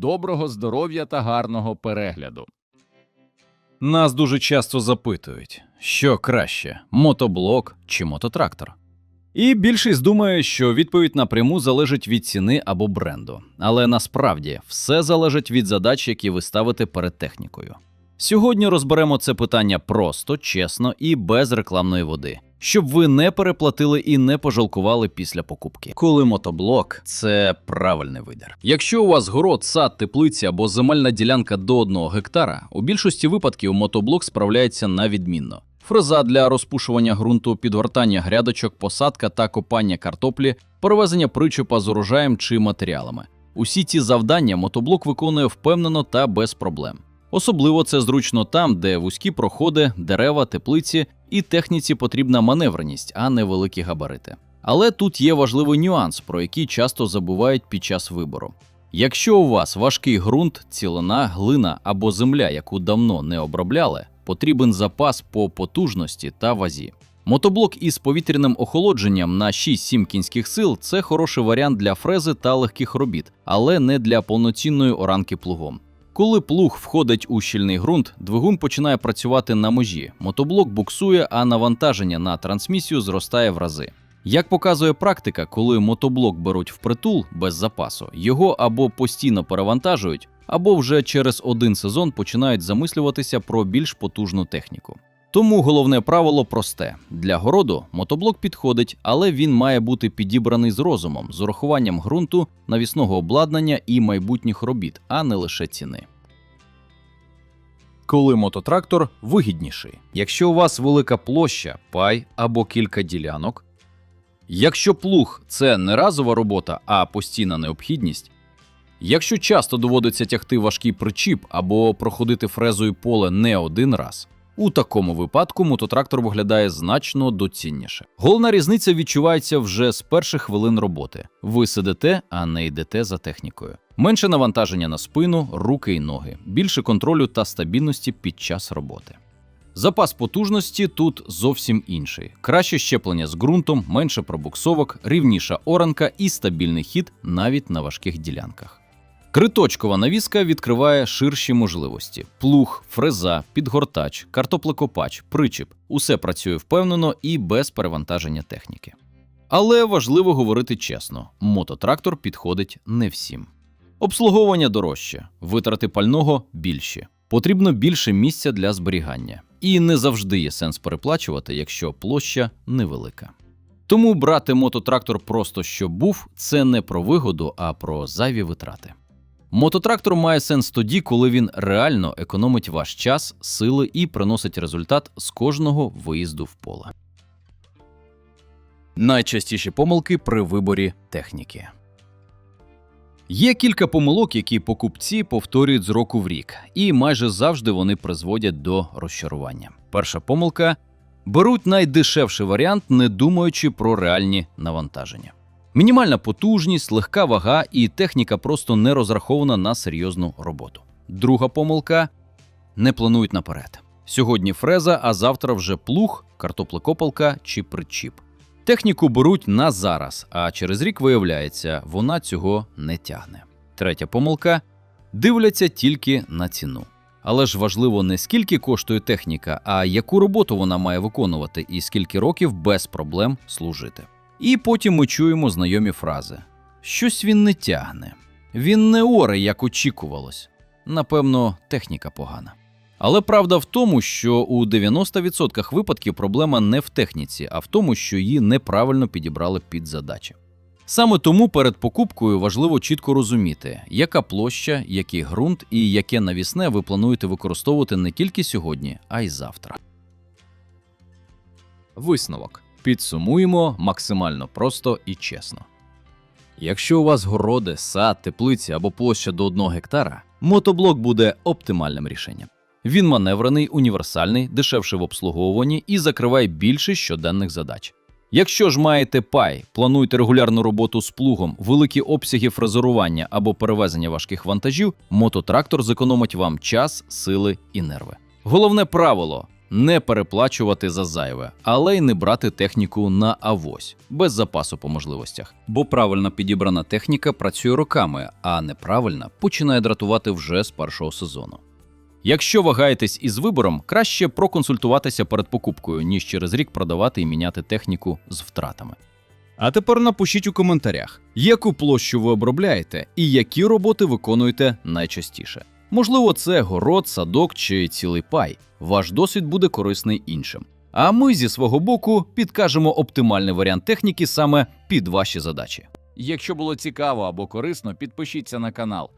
Доброго здоров'я та гарного перегляду. Нас дуже часто запитують, що краще мотоблок чи мототрактор. І більшість думає, що відповідь напряму залежить від ціни або бренду. Але насправді все залежить від задач, які ви ставите перед технікою. Сьогодні розберемо це питання просто, чесно і без рекламної води, щоб ви не переплатили і не пожалкували після покупки. Коли мотоблок це правильний вибір. Якщо у вас город, сад, теплиця або земельна ділянка до 1 гектара, у більшості випадків мотоблок справляється на відмінно. Фреза для розпушування ґрунту, підгортання грядочок, посадка та копання картоплі, перевезення причепа з урожаєм чи матеріалами. Усі ці завдання мотоблок виконує впевнено та без проблем. Особливо це зручно там, де вузькі проходи, дерева, теплиці і техніці потрібна маневреність, а не великі габарити. Але тут є важливий нюанс, про який часто забувають під час вибору. Якщо у вас важкий ґрунт, цілина, глина або земля, яку давно не обробляли, потрібен запас по потужності та вазі. Мотоблок із повітряним охолодженням на 6-7 кінських сил це хороший варіант для фрези та легких робіт, але не для повноцінної оранки плугом. Коли плуг входить у щільний ґрунт, двигун починає працювати на межі. Мотоблок буксує, а навантаження на трансмісію зростає в рази. Як показує практика, коли мотоблок беруть впритул без запасу, його або постійно перевантажують, або вже через один сезон починають замислюватися про більш потужну техніку. Тому головне правило просте: для городу мотоблок підходить, але він має бути підібраний з розумом, з урахуванням ґрунту, навісного обладнання і майбутніх робіт, а не лише ціни. Коли мототрактор вигідніший. Якщо у вас велика площа, пай або кілька ділянок. Якщо плуг це не разова робота, а постійна необхідність. Якщо часто доводиться тягти важкий причіп або проходити фрезою поле не один раз, у такому випадку мототрактор виглядає значно доцінніше. Головна різниця відчувається вже з перших хвилин роботи. Ви сидите, а не йдете за технікою. Менше навантаження на спину, руки і ноги, більше контролю та стабільності під час роботи. Запас потужності тут зовсім інший: краще щеплення з ґрунтом, менше пробуксовок, рівніша оранка і стабільний хід навіть на важких ділянках. Криточкова навіска відкриває ширші можливості: плуг, фреза, підгортач, картоплекопач, причіп усе працює впевнено і без перевантаження техніки. Але важливо говорити чесно: мототрактор підходить не всім. Обслуговування дорожче, витрати пального більші, потрібно більше місця для зберігання. І не завжди є сенс переплачувати, якщо площа невелика. Тому брати мототрактор просто щоб був, це не про вигоду, а про зайві витрати. Мототрактор має сенс тоді, коли він реально економить ваш час, сили і приносить результат з кожного виїзду в поле. Найчастіші помилки при виборі техніки. Є кілька помилок, які покупці повторюють з року в рік, і майже завжди вони призводять до розчарування. Перша помилка беруть найдешевший варіант, не думаючи про реальні навантаження. Мінімальна потужність, легка вага і техніка просто не розрахована на серйозну роботу. Друга помилка не планують наперед. Сьогодні фреза, а завтра вже плуг, картоплекопалка чи причіп. Техніку беруть на зараз, а через рік виявляється, вона цього не тягне. Третя помилка дивляться тільки на ціну. Але ж важливо не скільки коштує техніка, а яку роботу вона має виконувати і скільки років без проблем служити. І потім ми чуємо знайомі фрази: щось він не тягне, він не оре, як очікувалось. Напевно, техніка погана. Але правда в тому, що у 90% випадків проблема не в техніці, а в тому, що її неправильно підібрали під задачі. Саме тому перед покупкою важливо чітко розуміти, яка площа, який ґрунт і яке навісне ви плануєте використовувати не тільки сьогодні, а й завтра. Висновок. Підсумуємо максимально просто і чесно. Якщо у вас городи, сад, теплиці або площа до 1 гектара, мотоблок буде оптимальним рішенням. Він маневрений, універсальний, дешевший в обслуговуванні і закриває більше щоденних задач. Якщо ж маєте пай, плануєте регулярну роботу з плугом, великі обсяги фрезерування або перевезення важких вантажів, мототрактор зекономить вам час, сили і нерви. Головне правило: не переплачувати за зайве, але й не брати техніку на авось, без запасу по можливостях. Бо правильно підібрана техніка працює роками, а неправильна починає дратувати вже з першого сезону. Якщо вагаєтесь із вибором, краще проконсультуватися перед покупкою, ніж через рік продавати і міняти техніку з втратами. А тепер напишіть у коментарях, яку площу ви обробляєте і які роботи виконуєте найчастіше. Можливо, це город, садок чи цілий пай. Ваш досвід буде корисний іншим. А ми зі свого боку підкажемо оптимальний варіант техніки саме під ваші задачі. Якщо було цікаво або корисно, підпишіться на канал.